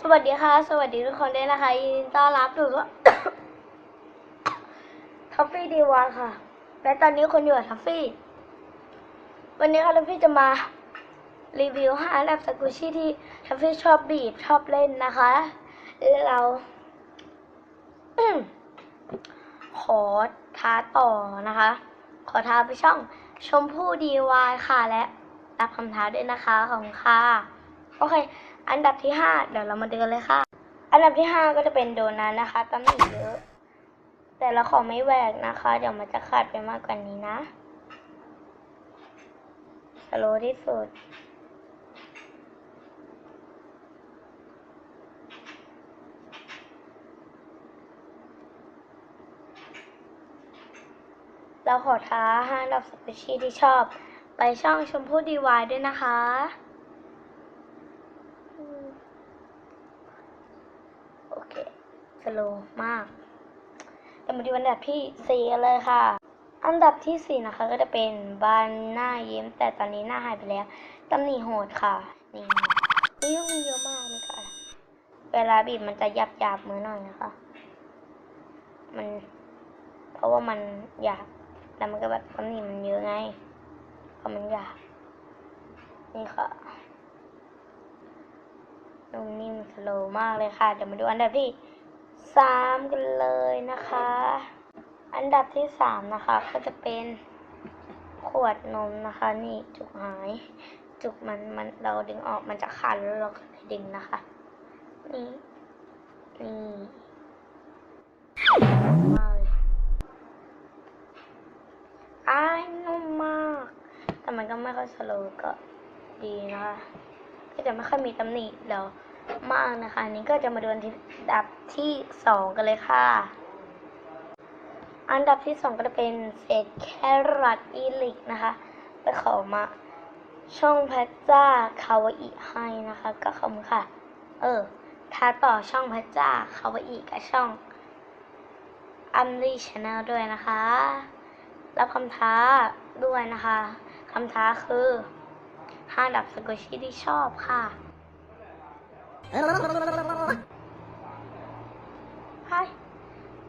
สวัสดีค่ะ สวัสดีทุกคนด้วยนะคะ ยินดีต้อนรับสู่ทัฟฟี่ดีวานค่ะ และตอนนี้คนอยู่กับทัฟฟี่ วันนี้ค่ะทัฟฟี่จะมารีวิวห้าอันดับสกุชี่ที่ทัฟฟี่ชอบบีบชอบเล่นนะคะแล้วเราขอท้าต่อนะคะ ขอท้าไปช่องชมพู่ดีวายค่ะและรับคำท้าด้วยนะคะของค่ะ โอเค อันดับที่ห้าเดี๋ยวเรามาดูกันเลยค่ะ อันดับที่ห้าก็จะเป็นโดนัทนะคะตำหนิเยอะ แต่เราขอไม่แหวกนะคะ เดี๋ยวมันจะขาดไปมากกว่านี้นะสโลที่สุดเราขอท้าห้าดับสปเชีที่ชอบ ไปช่องชมพู่ดีวายด้วยนะคะอืมโอเค สโลมากเดี๋ยวมาดูอันดับที่สี่เลยค่ะ อันดับที่สี่นะคะก็จะเป็นบานหน้ายิ้ม แต่ตอนนี้หน้าหายไปแล้วตำหนิโหดค่ะนี่เฮ้ยมันเยอะมากเลยค่ะเวลาบีบมันจะหยาบหยาบมือหน่อยนะคะ มัน เพราะว่ามันหยาบแล้วมันก็แบบตำหนิมันเยอะไงเพราะมันหยาบนี่ค่ะนุ่มนิ่มสโลมากเลยค่ะเดี๋ยวมาดูอันดับที่ สามกันเลยนะคะ อันดับที่สามนะคะ ก็จะเป็นขวดนมนะคะ นี่จุกหาย จุกมันมันเราดึงออกมันจะขาดแล้วเราก็ดึงนะคะ นี่นี่มาเลยอ้ายนุ่มมาก แต่มันก็ไม่ค่อยสโลก็ดีนะคะ ก็จะไม่ค่อยมีตำหนิเดี๋ยว มากนะคะอันนี้ก็จะมาดูอันดับที่สองกันเลยค่ะ อันดับที่สองก็จะเป็นเศษแครอทอีลิกนะคะ ไปขอมา ช่องพัชจ้าคาวาอิให้นะคะ ก็ขอบคุณค่ะ เออท้าต่อช่องพัชจ้าคาวาอิกับช่องอัมรีชาแนลด้วยนะคะ รับคำท้าด้วยนะคะคำท้าคือห้าดับสกุชที่ชอบค่ะ ใช่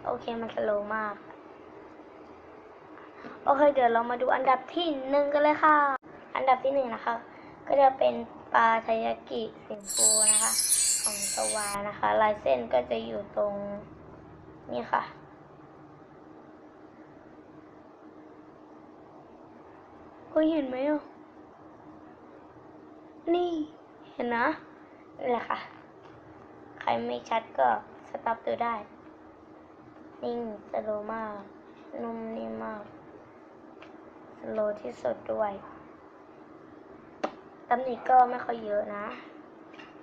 โอเคมันสโลมาก โอเค เดี๋ยวเรามาดูอันดับที่หนึ่งกันเลยค่ะ อันดับที่หนึ่งนะคะ ก็จะเป็นปลาทายากิสิงฟูนะคะ ของสวานะคะ ลายเส้นก็จะอยู่ตรงนี่ค่ะก็เห็นไหมอะนี่ เห็นนะ นี่แหละค่ะ ใครไม่ชัดก็สต็อปดูได้ นิ่งสโลมาก นุ่มนิ่มมาก สโลที่สุดด้วยตำหนิก็ไม่ค่อยเยอะนะ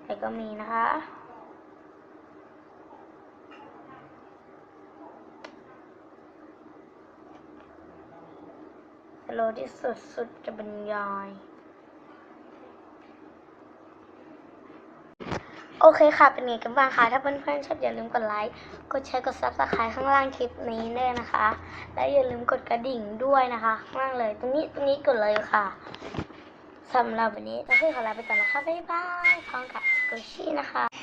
แต่ก็มีนะคะสโลที่สุดสุดจะบรรยาย โอเคค่ะ เป็นไงกันบ้างคะ ถ้าเพื่อนๆชอบอย่าลืมกดไลค์ กดแชร์ กดซับสไครต์ข้างล่างคลิปนี้ด้วยนะคะ และอย่าลืมกดกระดิ่งด้วยนะคะข้างล่างเลย ตรงนี้ตรงนี้กดเลยค่ะสำหรับวันนี้เราพี่ขอลาไปก่อนนะคะ บ๊ายบายพร้อมกับกุชชี่นะคะ